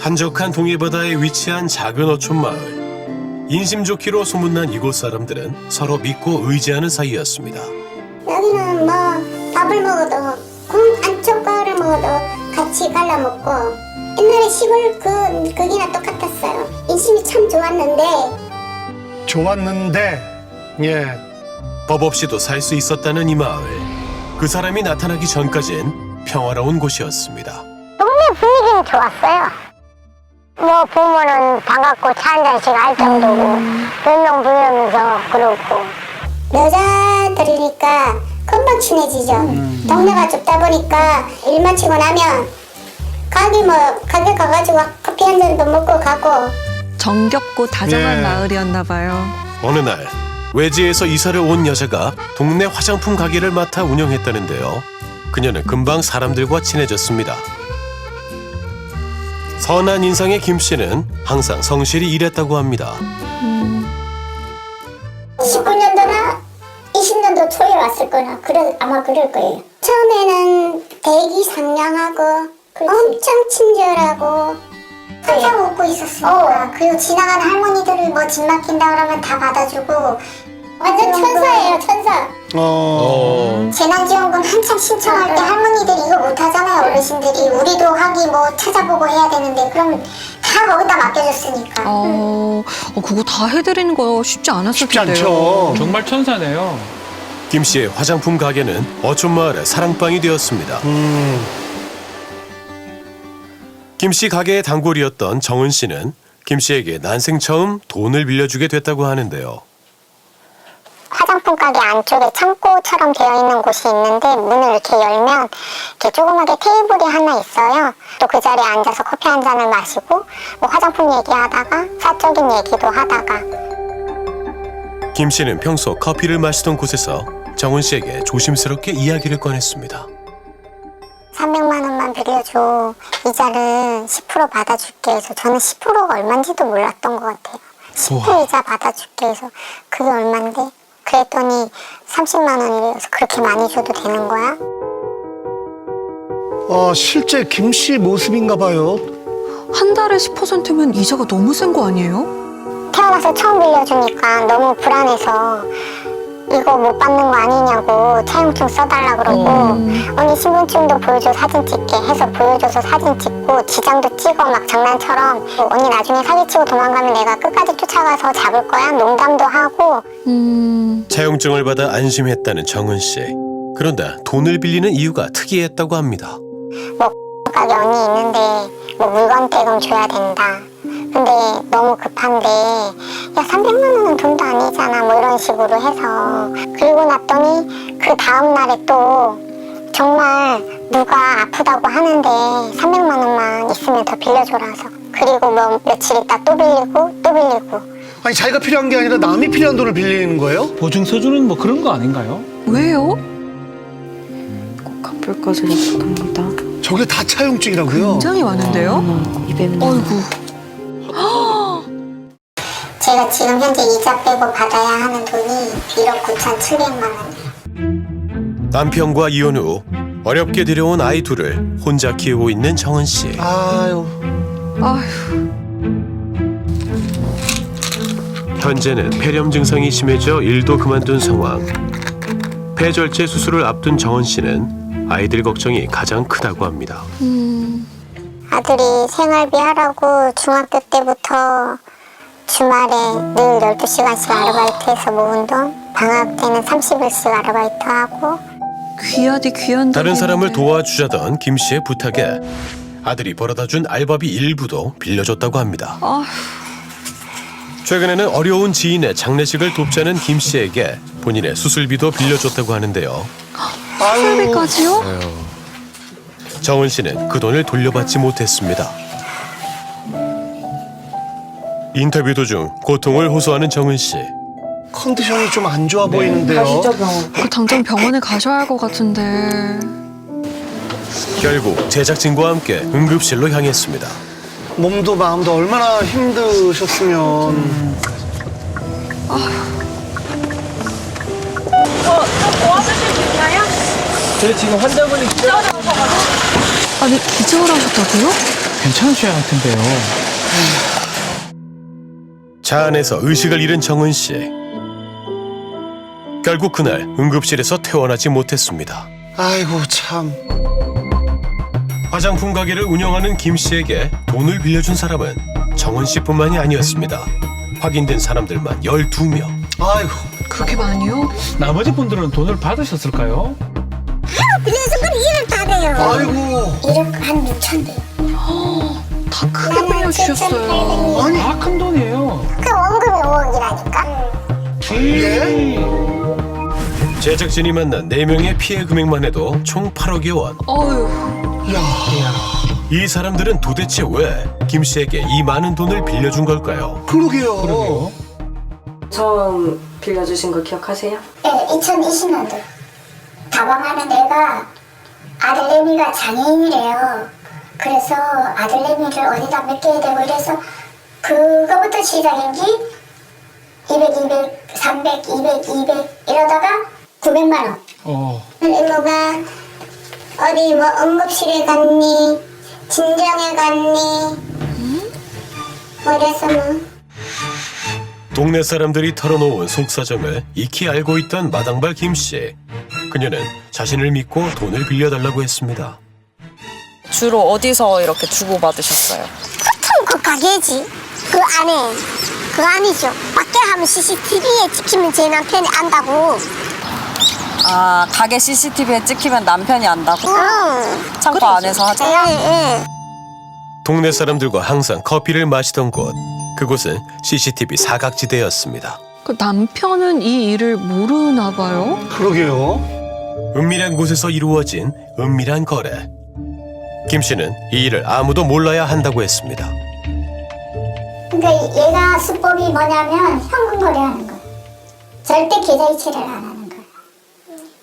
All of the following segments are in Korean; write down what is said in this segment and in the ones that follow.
한적한 동해바다에 위치한 작은 어촌 마을. 인심 좋기로 소문난 이곳 사람들은 서로 믿고 의지하는 사이였습니다. 여기는 뭐 밥을 먹어도 콩 안쪽가를 먹어도 같이 갈라 먹고 옛날에 시골 그 거기나 똑같았어요. 인심이 참 좋았는데 좋았는데 예 법 없이도 살 수 있었다는 이 마을. 그 사람이 나타나기 전까진 평화로운 곳이었습니다. 동네 분위기는 좋았어요. 뭐 보면은 반갑고 차 한 잔씩 할 정도고 별명 부르면서 그러고 여자들이니까 금방 친해지죠. 동네가 좁다 보니까 일 마치고 나면 가게 뭐 가게 가가지고 커피 한 잔도 먹고 가고 정겹고 다정한 네. 마을이었나 봐요. 어느 날 외지에서 이사를 온 여자가 동네 화장품 가게를 맡아 운영했다는데요. 그녀는 금방 사람들과 친해졌습니다. 선한 인상의 김 씨는 항상 성실히 일했다고 합니다. 19년도나 20년도 초에 왔을 거나 그래 아마 그럴 거예요. 처음에는 대기 상냥하고 엄청 친절하고 항상 웃고 있었으니까 그리고 지나가는 할머니들을 뭐 집 맡긴다 그러면 다 받아주고 완전 천사예요 천사. 어, 재난지원금 한참 신청할 때 할머니들이 이거 못하잖아요 어르신들이 우리도 하기 뭐 찾아보고 해야 되는데 그럼 다 거기다 맡겨줬으니까 어, 어, 그거 다 해드리는 거 쉽지 않았을 쉽지 텐데요. 않죠 정말 천사네요. 김 씨의 화장품 가게는 어촌 마을의 사랑방이 되었습니다. 음, 김씨 가게의 단골이었던 정은 씨는 김 씨에게 난생 처음 돈을 빌려주게 됐다고 하는데요. 화장품 가게 안쪽에 창고처럼 되어 있는 곳이 있는데 문을 이렇게 열면 이렇게 조그맣게 테이블이 하나 있어요. 또 그 자리에 앉아서 커피 한 잔을 마시고 뭐 화장품 얘기하다가 사적인 얘기도 하다가 김 씨는 평소 커피를 마시던 곳에서 정은 씨에게 조심스럽게 이야기를 꺼냈습니다. 300만 원만 빌려줘. 이자를 10% 받아줄게 해서 저는 10%가 얼마인지도 몰랐던 것 같아요. 10% 이자 받아줄게 해서 그게 얼만데? 그랬더니 30만 원이래서 그렇게 많이 줘도 되는 거야? 어, 실제 김 씨 모습인가 봐요 한 달에 10%면 이자가 너무 센 거 아니에요? 태어나서 처음 빌려주니까 너무 불안해서 이거 못 받는 거 아니냐고 차용증 써달라 그러고 언니 신분증도 보여줘 사진 찍게 해서 보여줘서 사진 찍고 지장도 찍어 막 장난처럼. 언니 나중에 사기치고 도망가면 내가 끝까지 쫓아가서 잡을 거야? 농담도 하고. 음, 차용증을 받아 안심했다는 정은 씨. 그런데 돈을 빌리는 이유가 특이했다고 합니다. 가게 언니 있는데 뭐 물건 대금 줘야 된다 근데 너무 급한데 야 300만 원은 돈도 아니잖아 뭐 이런 식으로 해서 그리고 났더니 그 다음 날에 또 정말 누가 아프다고 하는데 300만 원만 있으면 더 빌려줘라서 그리고 뭐 며칠 있다 또 빌리고 또 빌리고 아니 자기가 필요한 게 아니라 남이 필요한 돈을 빌리는 거예요? 보증 서주는 뭐 그런 거 아닌가요? 왜요? 꼭 갚을 것을 약속합니다. 저게 다 차용증이라고요? 굉장히 많은데요? 200만 어이구, 제가 지금 현재 이자 빼고 받아야 하는 돈이 1억 9,700만 원이에요 남편과 이혼 후 어렵게 들여온 아이 둘을 혼자 키우고 있는 정은 씨. 아유 아휴, 현재는 폐렴 증상이 심해져 일도 그만둔 상황. 폐절제 수술을 앞둔 정은 씨는 아이들 걱정이 가장 크다고 합니다. 음, 아들이 생활비 하라고 중학교 때부터 주말에 늘 12시간씩 아르바이트해서 모은 돈 방학 때는 30일씩 아르바이트하고 귀하디 귀한 다른 사람을. 도와주자던 김 씨의 부탁에 아들이 벌어다 준 알바비 일부도 빌려줬다고 합니다. 아휴, 최근에는 어려운 지인의 장례식을 돕자는 김 씨에게 본인의 수술비도 빌려줬다고 하는데요. 수술비까지요? 정은 씨는 그 돈을 돌려받지 못했습니다. 인터뷰 도중 고통을 호소하는 정은 씨. 컨디션이 좀 안 좋아 보이는데요 그 당장 병원에 가셔야 할 것 같은데. 결국 제작진과 함께 응급실로 향했습니다. 몸도 마음도 얼마나 힘드셨으면 저희 지금 환자분이 아니, 기증을 하셨다고요? 괜찮으셔야 할 텐데요. 차 안에서 의식을 잃은 정은 씨. 결국 그날 응급실에서 퇴원하지 못했습니다. 아이고 참. 화장품 가게를 운영하는 김 씨에게 돈을 빌려준 사람은 정은 씨뿐만이 아니었습니다. 확인된 사람들만 12명. 아이고. 그렇게 많이요? 나머지 분들은 돈을 받으셨을까요? 그 일을 다 돼요. 아이고. 일을 한 6천 돼요. 다 크게 빌려주셨어요. 아니. 아, 큰 돈이에요. 그 원금이 5억이라니까. 예? 제작진이 만난 4명의 피해 금액만 해도 총 8억여 원. 어휴, 야. 이 사람들은 도대체 왜 김 씨에게 이 많은 돈을 빌려준 걸까요? 그러게요. 그러게요. 처음 빌려주신 거 기억하세요? 네, 2020년도. 다방하는 애가 아들내미가 장애인이래요. 그래서 아들내미를 어디다 맡겨야 되고 이래서 그거부터 시작인지 200, 200, 300, 200, 200 이러다가 900만 원. 어, 이모가 어디 뭐 응급실에 갔니? 진정에 갔니? 어려서 뭐. 동네 사람들이 털어놓은 속사정을 익히 알고 있던 마당발 김 씨. 그녀는 자신을 믿고 돈을 빌려달라고 했습니다. 주로 어디서 이렇게 주고받으셨어요? 보통 그 가게지. 그 안에. 그 안이죠. 밖에 하면 CCTV에 찍히면 제 남편이 안다고. 아, 가게 CCTV에 찍히면 남편이 안다고? 응. 창고 안에서 하죠? 예, 예. 동네 사람들과 항상 커피를 마시던 곳. 그곳은 CCTV 사각지대였습니다. 그 남편은 이 일을 모르나 봐요? 그러게요. 은밀한 곳에서 이루어진 은밀한 거래. 김 씨는 이 일을 아무도 몰라야 한다고 했습니다. 그러니까 얘가 수법이 뭐냐면 현금 거래하는 거야. 절대 계좌 이체를 안 하는 거야.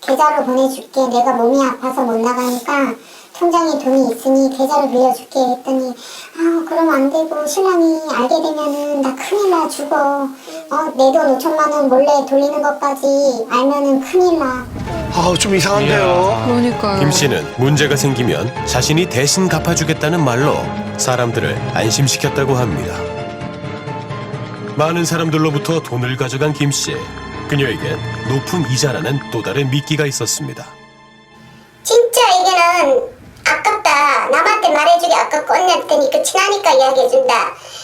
계좌로 보내줄게. 내가 몸이 아파서 못 나가니까 통장에 돈이 있으니 계좌로 빌려줄게 했더니 아 그럼 안 되고 신랑이 알게 되면은 나 큰일 나 죽어. 어내 돈 5천만 원 몰래 돌리는 것까지 알면은 큰일 나. 아우 좀 이상한데요. 그러니까요. 김 씨는 문제가 생기면 자신이 대신 갚아주겠다는 말로 사람들을 안심시켰다고 합니다. 많은 사람들로부터 돈을 가져간 김 씨. 그녀에겐 높은 이자라는 또 다른 미끼가 있었습니다. 진짜 이게는 아깝다. 남한테 말해주기 아깝고 언니한테 그 친하니까 이야기해준다.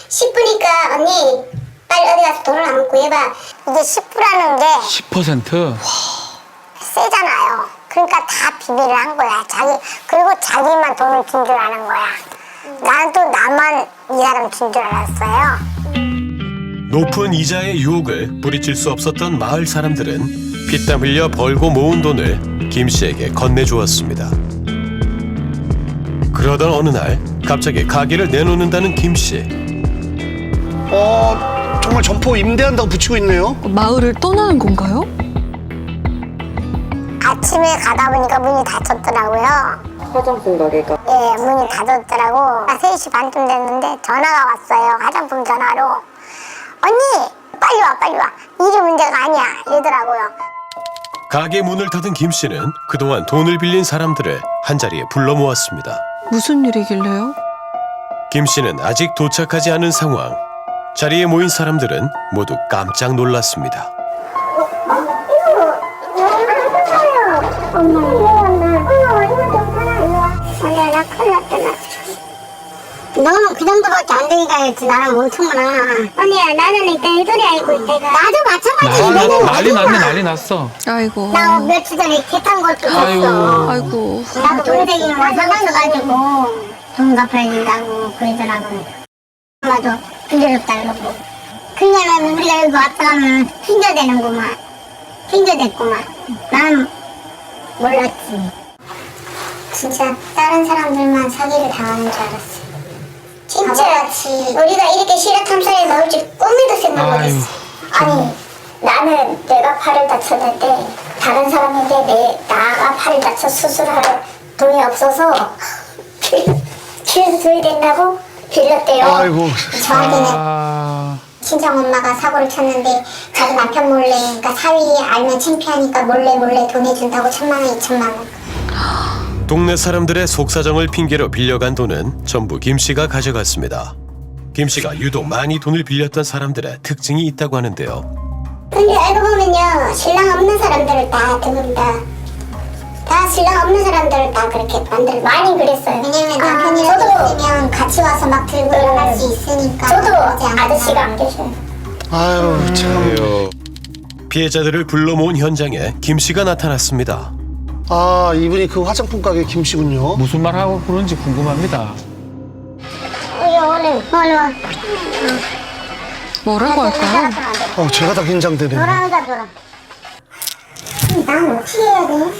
10부니까 언니 빨리 어디 가서 돈을 한번 구해봐. 이게 10부라는 게 10%? 세잖아요. 그러니까 다 비밀을 한 거야. 자기 그리고 자기만 돈을 준 줄 아는 거야. 나는 또 나만 이 사람 준 줄 알았어요. 높은 이자의 유혹을 뿌리칠 수 없었던 마을 사람들은 피땀 흘려 벌고 모은 돈을 김 씨에게 건네주었습니다. 그러던 어느 날 갑자기 가게를 내놓는다는 김 씨. 어 정말 점포 임대한다고 붙이고 있네요. 마을을 떠나는 건가요? 아침에 가다 보니까 문이 닫혔더라고요. 화장품 가게가. 예, 문이 닫았더라고. 3시 반쯤 됐는데 전화가 왔어요. 화장품 전화로. 언니, 빨리 와, 빨리 와. 일이 문제가 아니야. 이러더라고요. 가게 문을 닫은 김 씨는 그동안 돈을 빌린 사람들을 한자리에 불러 모았습니다. 무슨 일이길래요? 김 씨는 아직 도착하지 않은 상황. 자리에 모인 사람들은 모두 깜짝 놀랐습니다. 엄마, 엄마, 너는 그 정도밖에 안 되니까 했지. 나랑 엄청 많아. 언니야, 나는 일단 이 소리 알고 있다. 나도 마찬가지. 난리, 너는 난리? 났네, 난리 났어. 아이고. 나 며칠 전에 개탄 것도 아이고. 있어. 아이고. 나도 동생이 뭐 사가서 가지고 돈 갚아야 된다고 그러더라고. 엄마도 빌려줬다 그러고. 그녀는 우리가 여기 왔다 가면 핑계대는구만. 핑계댔구만. 난 몰랐지. 진짜 다른 사람들만 사기를 당하는 줄 알았어. 진짜지. 우리가 이렇게 실화 탐사에 나올 줄 꿈에도 생각 아유, 못했어. 아니 나는 내가 팔을 다쳤는데 다른 사람인데 내 나가 팔을 다쳐 수술할 돈이 없어서 줘야 된다고 빌렸대요. 아이고. 저한테는 아, 친정 엄마가 사고를 쳤는데 자기 남편 몰래 그러니까 사위 알면 창피하니까 몰래 몰래 돈 해준다고 천만 원 이천만 원. 동네 사람들의 속사정을 핑계로 빌려간 돈은 전부 김 씨가 가져갔습니다. 김 씨가 유독 많이 돈을 빌렸던 사람들의 특징이 있다고 하는데요. 근데 알고 보면요 신랑 없는 사람들을 다 드문 다. 다 신랑 없는 사람들을 다 그렇게 만들어 많이 그랬어요. 왜냐면 남편이랑 있으면 같이 와서 막 들고 일어날 수 있으니까. 저도 아저씨가 안 계셔요. 아유 참. 피해자들을 불러 모은 현장에 김 씨가 나타났습니다. 아 이분이 그 화장품 가게 김씨군요. 무슨 말 하고 그런지 궁금합니다. 어, 얼른 얼른 와. 뭐라고 할까요? 어 제가 다 긴장되네요. 돌아오자 돌아. 난 어떻게 해야 돼? 어?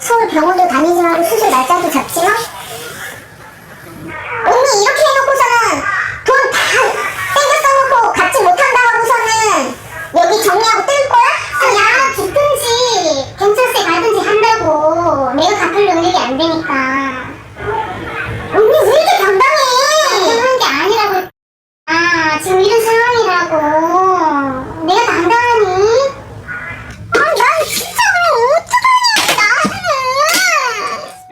서울 병원도 다니지 말고 수술 날짜도 잡지 마? 언니 이렇게 해놓고서는 돈 다 땡겨 써놓고 갚지 못한다 하고서는 여기 정리하고 뜰 거야? 아, 야 경찰서에 가든지 한다고 내가 갚을 능력이 안 되니까 언니 왜 이렇게 당당해 당당한 게 아니라고 아, 지금 이런 상황이라고. 내가 당당하니? 아, 난 진짜 그럼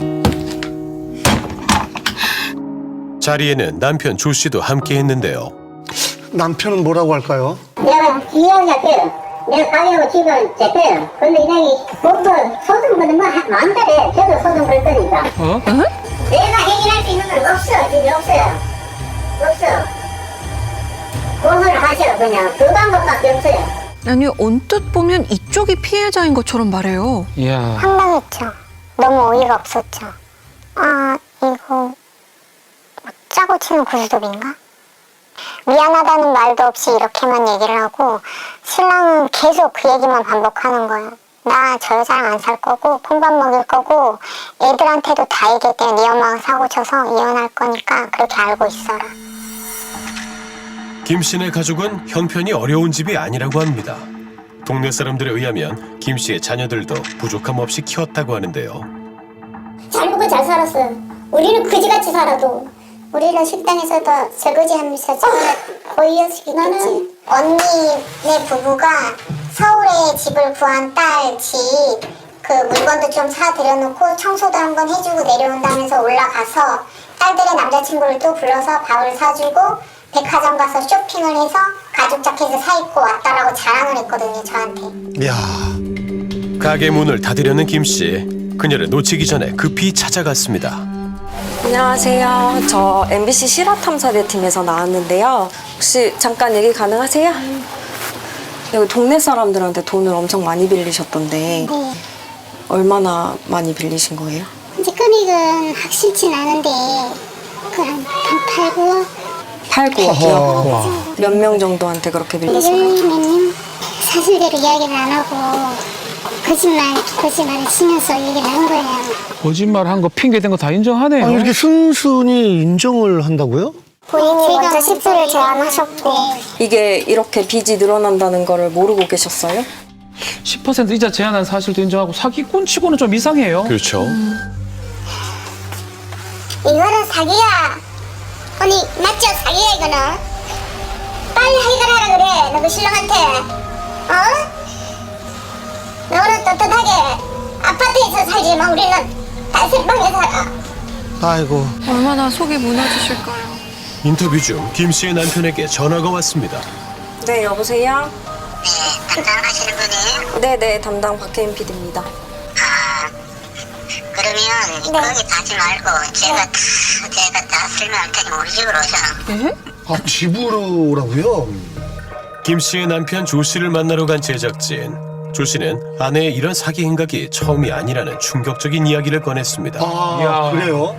어떡하냐고, 자리에는 남편 조 씨도 함께 했는데요. 남편은 뭐라고 할까요? 내가 이야기할게요. 내가 가게하고 집을 jes대요. 근데 이야기 목돈 소득보다 뭐 한- 마음대로 저도 소득 벌 거니까. 어? 내가 해결할 수 있는 건 없어. 집에 없어요. 없어. 고소를 하셔 그냥 그 방법밖에 없어요. 아니 언뜻 보면 이쪽이 피해자인 것처럼 말해요. 이야. 황당했죠. 너무 어이가 없었죠. 아, 이거, 뭐 짜고 치는 고스톱인가? 미안하다는 말도 없이 이렇게만 얘기를 하고, 신랑은 계속 그 얘기만 반복하는 거예요. 나저 여자랑 안 살 거고, 콩밥 먹일 거고, 애들한테도 다 얘기했대요. 네 엄마가 사고 쳐서 이혼할 거니까 그렇게 알고 있어라. 김 씨네 가족은 형편이 어려운 집이 아니라고 합니다. 동네 사람들에 의하면 김 씨의 자녀들도 부족함 없이 키웠다고 하는데요. 잘 먹고 잘 살았어요. 우리는 그지같이 살아도 우리는 식당에서도 설거지하면서 보이었겠지. 언니네 부부가 서울에 집을 구한 딸 집 그 물건도 좀 사들여놓고 청소도 한번 해주고 내려온다면서 올라가서 딸들의 남자친구를 또 불러서 밥을 사주고 백화점 가서 쇼핑을 해서 가죽 자켓을 사 입고 왔다라고 자랑을 했거든요 저한테. 이야. 가게 문을 닫으려는 김 씨. 그녀를 놓치기 전에 급히 찾아갔습니다. 안녕하세요. 저 MBC 실화탐사대팀에서 나왔는데요. 혹시 잠깐 얘기 가능하세요? 여기 동네 사람들한테 돈을 엄청 많이 빌리셨던데 네. 얼마나 많이 빌리신 거예요? 이제 금액은 확실치 않은데 그한 한 8, 9억? 8, 9억이요? 몇명 정도한테 그렇게 빌리신 거예요? 열매님 사실대로 이야기를 안 하고 거짓말 거짓말을 치면서 얘기를 한 거예요. 거짓말 한 거 핑계 댄 거 다 인정하네요. 아 이렇게 순순히 인정을 한다고요? 본인이 먼저 십수를 제안하셨고 이게 이렇게 빚이 늘어난다는 거를 모르고 계셨어요? 10% 이자 제한한 사실도 인정하고 사기꾼 치고는 좀 이상해요. 그렇죠. 이거는 사기야. 언니 맞죠? 사기야 이거는. 빨리 해결하라 그래. 너그 신랑한테. 어? 너는 떳떳하게 아파트에서 살지만 우리는 단칸방에 살아. 아이고. 얼마나 속이 무너지실까요? 인터뷰 중 김 씨의 남편에게 전화가 왔습니다. 네, 여보세요? 네, 담당하시는 분이에요? 네네, 담당 박혜인 PD입니다. 아, 그러면 거기 가지 말고 제가 다 제가 다 설명할 테니 우리 집으로 오셔. 에? 아 집으로 오라고요? 김 씨의 남편 조 씨를 만나러 간 제작진. 조 씨는 아내의 이런 사기 행각이 처음이 아니라는 충격적인 이야기를 꺼냈습니다. 아 이야. 그래요?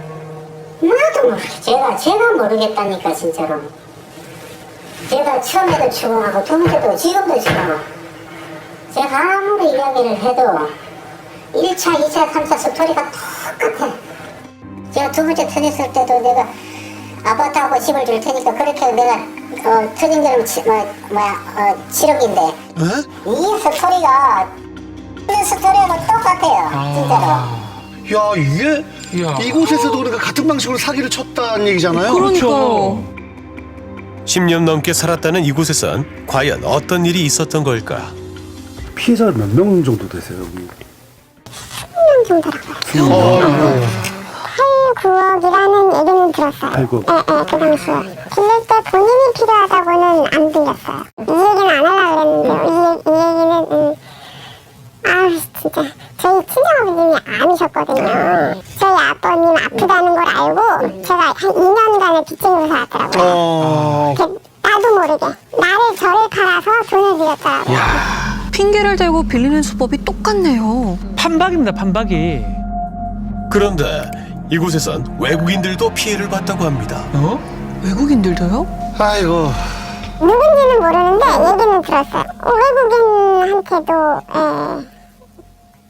나도 제가 제가 모르겠다니까 진짜로. 제가 처음에도 추궁하고 두 번째도 지금도 추궁하고 제가 아무리 이야기를 해도 1차, 2차, 3차 스토리가 똑같아. 제가 두 번째 터졌을 때도 내가 아파트하고 집을 줄 테니까 그렇게 내가 어, 터진 결은 치, 뭐, 뭐야 어, 7억인데 에? 이 스토리가 이 스토리하고 똑같아요 진짜로. 야 이게 이야. 이곳에서도 그러니까 같은 방식으로 사기를 쳤다는 얘기잖아요. 그러니까요. 10년 넘게 살았다는 이곳에선 과연 어떤 일이 있었던 걸까? 피해자가 몇명 정도 되세요? 여기? 정도라고요. 8, 9억이라는 얘기는 들었어요. 8, 9억. 예, 예, 그 당시에. 빌릴 때 본인이 필요하다고는 안 빌렸어요. 이 얘기는 안 하려고 그랬는데요. 이, 이 얘기는, 음, 아 진짜. 저희 친정아버님이 암이셨거든요. 저희 아버님 아프다는 걸 알고 제가 한 2년간을 빚쟁이로 살았더라고요. 어, 이렇게 나도 모르게 나를 저를 팔아서 돈을 빌렸더라고요. 핑계를 대고 빌리는 수법이 똑같네요. 판박입니다, 판박이. 그런데 이곳에선 외국인들도 피해를 봤다고 합니다. 어? 외국인들도요? 아이고. 누군지는 모르는데 얘기는 들었어요. 외국인한테도 예,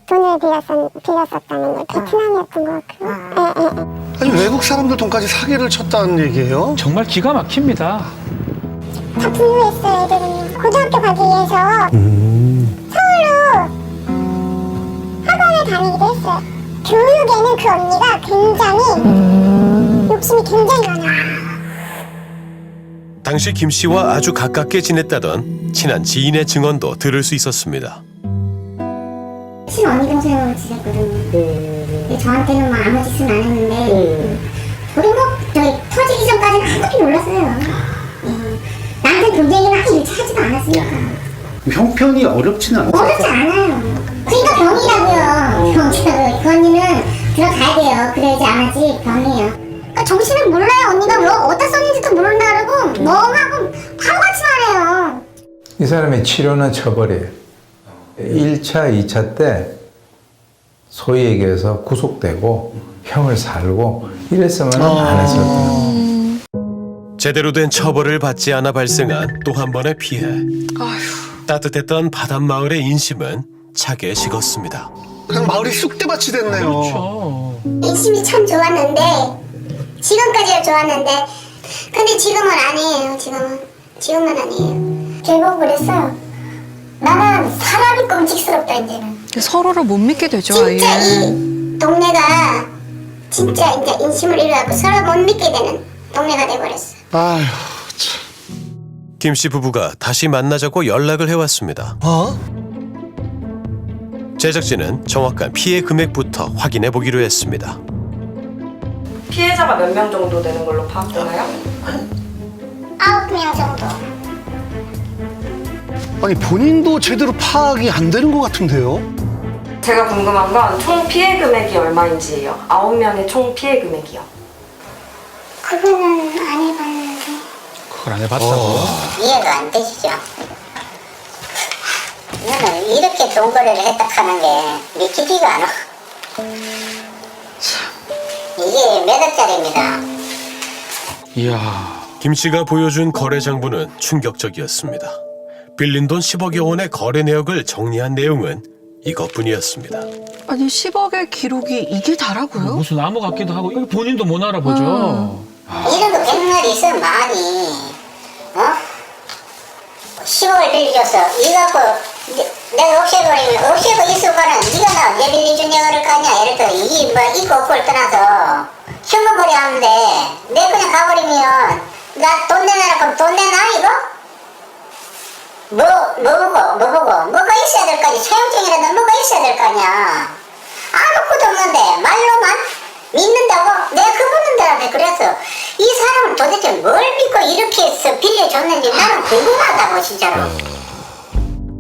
돈을 빌렸었, 빌렸었다는 거. 베트남이었던 것 같고요. 예, 예, 예. 아니, 외국 사람들 돈까지 사기를 쳤다는 얘기예요? 정말 기가 막힙니다. 다 분노했어요, 애들은요. 고등학교 가기 위해서 서울로 학원을 다니기도 했어요. 교육에는 그 언니가 굉장히 욕심이 굉장히 많아요. 당시 김 씨와 아주 가깝게 지냈다던 친한 지인의 증언도 들을 수 있었습니다. 친언니 동생으로 지냈거든요. 근데 저한테는 뭐 아무 짓은 안 했는데 우리 뭐 저기 터지기 전까지는 아무것도 몰랐어요. 음, 나한테 돈 얘기는 한 일치 하지도 않았으니까 형편이 어렵지는 않죠. 어렵지 않아요. 그러니까 병이라고요. 병이라고요. 그 언니는 들어가야 돼요. 그래야지 안 하지 병이에요. 그러니까 정신을 몰라요. 언니가 뭐 어디다 썼는지도 모른다 그러고 멍하고 바보같이 말해요. 이 사람의 치료는 처벌이에요. 1차, 2차 때 소위 얘기해서 구속되고 형을 살고 이랬으면 안 했을 거예요. 제대로 된 처벌을 받지 않아 발생한 또 한 번의 피해. 따뜻했던 바닷마을의 인심은 차게 식었습니다. 그냥 마을이 쑥대밭이 됐네요. 그렇죠. 인심이 참 좋았는데 지금까지야 좋았는데 근데 지금은 아니에요. 지금은 지금은 아니에요. 결국 그랬어요. 나는 사람이 끔찍스럽다 이제는. 서로를 못 믿게 되죠, 아예. 진짜 이 동네가 진짜 이제 인심을 잃어갖고 서로 못 믿게 되는 동네가 돼버렸어. 아휴, 참. 김 씨 부부가 다시 만나자고 연락을 해왔습니다. 어? 제작진은 정확한 피해 금액부터 확인해 보기로 했습니다. 피해자가 몇 명 정도 되는 걸로 파악되나요? 아홉 명 정도. 아니, 본인도 제대로 파악이 안 되는 것 같은데요? 제가 궁금한 건 총 피해 금액이 얼마인지예요. 아홉 명의 총 피해 금액이요. 그거는 안 해봤는데. 그걸 안 해봤다고. 이해가 안 되시죠? 나는 이렇게 돈 거래를 했다 하는 게 믿기지가 않아. 이게 몇 억짜리입니다. 이야. 김 씨가 보여준 거래 장부는 충격적이었습니다. 빌린 돈 10억여 원의 거래 내역을 정리한 내용은 이것뿐이었습니다. 아니 10억의 기록이 이게 다라고요? 무슨 나무 같기도 하고 이거 본인도 못 알아보죠. 이런 거 백날이 있으면 많이, 어? 10억을 빌려줬어. 이거 갖고 내- 내가 없애버리면, 없애고 거는 네가 나 언제 빌려준 영어를 까냐? 예를 들어, 이게 뭐 있고 없고를 떠나서 현금거래 하는데 내 그냥 가버리면 나 돈 내놔라 그럼 돈 내놔 이거? 뭐, 뭐 보고, 뭐 보고, 뭐가 있어야 될 거 아니야? 사용증이라도 뭐가 있어야 될 거 아니야? 아무것도 없는데 말로만 믿는다고? 내가 그분들한테 그래서 이 사람을 도대체 뭘 믿고 이렇게 해서 빌려줬는지 나는 궁금하다고 진짜로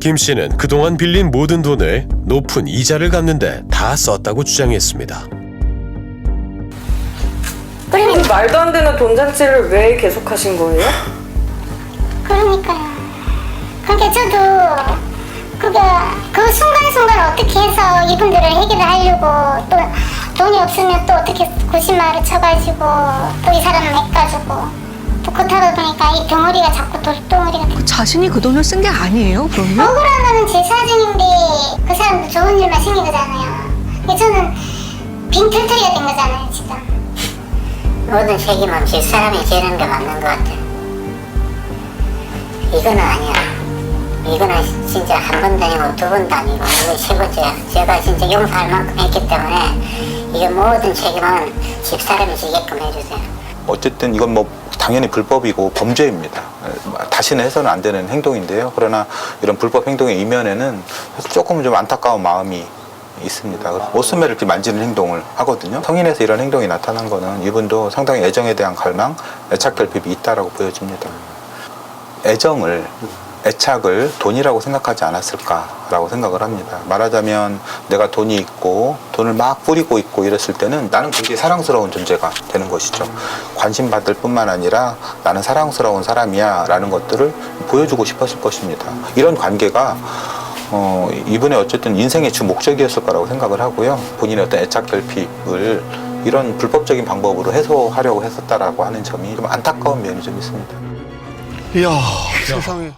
김 씨는 그동안 빌린 모든 돈을 높은 이자를 갚는데 다 썼다고 주장했습니다. 그 말도 안 되는 돈 잔치를 왜 계속 하신 거예요? 그러니까요. 그러니까 저도 그게 그 순간순간 어떻게 해서 이분들을 해결을 하려고 또 돈이 없으면 또 어떻게 고신마를 쳐가지고 또 이 사람을 해가지고 또 그러다 보니까 이 덩어리가 자꾸 돌덩어리가 돼. 자신이 그 돈을 쓴 게 아니에요, 그러면? 억울한 거는 제 사정인데 그 사람도 좋은 일만 생긴 거잖아요. 근데 저는 빈털터리가 된 거잖아요, 진짜. 모든 책임은 집 사람이 지는 게 맞는 것 같아 이거는 아니야 이거는 진짜 한 번도 아니고 두 번도 아니고 이거 최고째야 제가 진짜 용서할 만큼 했기 때문에 이게 모든 책임은 집 사람이 지게끔 해주세요 어쨌든 이건 뭐 당연히 불법이고 범죄입니다. 다시는 해서는 안 되는 행동인데요. 그러나 이런 불법 행동의 이면에는 조금은 좀 안타까운 마음이 있습니다. 옷소매를 이렇게 만지는 행동을 하거든요. 성인에서 이런 행동이 나타난 거는 이분도 상당히 애정에 대한 갈망, 애착 결핍이 있다라고 보여집니다. 애정을 애착을 돈이라고 생각하지 않았을까라고 생각을 합니다. 말하자면 내가 돈이 있고 돈을 막 뿌리고 있고 이랬을 때는 나는 굉장히 사랑스러운 존재가 되는 것이죠. 관심 받을 뿐만 아니라 나는 사랑스러운 사람이야 라는 것들을 보여주고 싶었을 것입니다. 이런 관계가 어, 이분의 어쨌든 인생의 주 목적이었을 거라고 생각을 하고요. 본인의 어떤 애착 결핍을 이런 불법적인 방법으로 해소하려고 했었다라고 하는 점이 좀 안타까운 면이 좀 있습니다. 이야, 세상에.